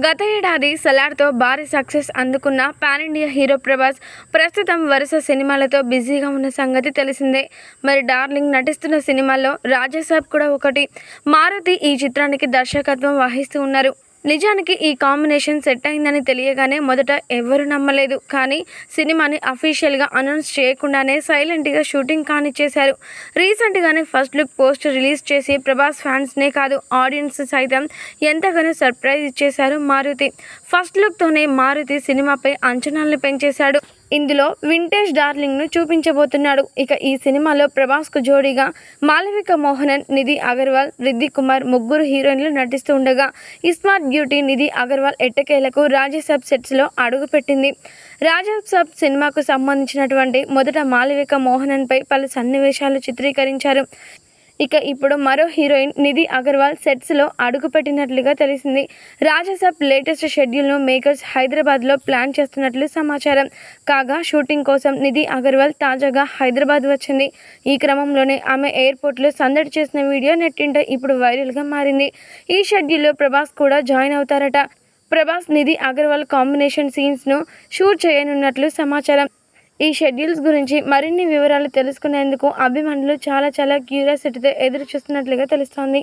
గత ఏడాది సలార్తో భారీ సక్సెస్ అందుకున్న పాన్ ఇండియా హీరో ప్రభాస్ ప్రస్తుతం వరుస సినిమాలతో బిజీగా ఉన్న సంగతి తెలిసిందే. మరి డార్లింగ్ నటిస్తున్న సినిమాల్లో రాజాసాబ్ కూడా ఒకటి. మారుతి ఈ చిత్రానికి దర్శకత్వం వహిస్తూ ఉన్నారు. నిజానికి ఈ కాంబినేషన్ సెట్ అయిందని తెలియగానే మొదట ఎవరు నమ్మలేదు. కానీ సినిమాని అఫీషియల్గా అనౌన్స్ చేయకుండానే సైలెంట్గా షూటింగ్ కానిచ్చేశారు. రీసెంట్గానే ఫస్ట్ లుక్ పోస్ట్ రిలీజ్ చేసి ప్రభాస్ ఫ్యాన్స్నే కాదు ఆడియన్స్ సైతం ఎంతగానో సర్ప్రైజ్ ఇచ్చేశారు మారుతి. ఫస్ట్ లుక్తోనే మారుతి సినిమాపై అంచనాలను పెంచేశాడు. ఇందులో వింటేజ్ డార్లింగ్ను చూపించబోతున్నాడు. ఇక ఈ సినిమాలో ప్రభాస్కు జోడీగా మాలవిక మోహనన్ నిధి అగర్వాల్ రిద్ది కుమార్ ముగ్గురు హీరోయిన్లు నటిస్తూ ఉండగా ఇస్మార్ట్ బ్యూటీ నిధి అగర్వాల్ ఎట్టకేలకు రాజసబ్ సెట్స్లో అడుగుపెట్టింది. రాజసబ్ సినిమాకు సంబంధించినటువంటి మొదట మాలవిక మోహనన్పై పలు సన్నివేశాలు చిత్రీకరించారు. ఇక ఇప్పుడు మరో హీరోయిన్ నిధి అగర్వాల్ సెట్స్లో అడుగుపెట్టినట్లుగా తెలిసింది. రాజసాబ్ లేటెస్ట్ షెడ్యూల్ను మేకర్స్ హైదరాబాద్లో ప్లాన్ చేస్తున్నట్లు సమాచారం. కాగా షూటింగ్ కోసం నిధి అగర్వాల్ తాజాగా హైదరాబాద్ వచ్చింది. ఈ క్రమంలోనే ఆమె ఎయిర్పోర్ట్లో సందడి చేసిన వీడియో నెట్టింట ఇప్పుడు వైరల్గా మారింది. ఈ షెడ్యూల్లో ప్రభాస్ కూడా జాయిన్ అవుతారట. ప్రభాస్ నిధి అగర్వాల్ కాంబినేషన్ సీన్స్ను షూట్ చేయనున్నట్లు సమాచారం. ఈ షెడ్యూల్స్ గురించి మరిన్ని వివరాలు తెలుసుకునేందుకు అభిమానులు చాలా చాలా క్యూరియాసిటీతో ఎదురు చూస్తున్నట్లుగా తెలుస్తోంది.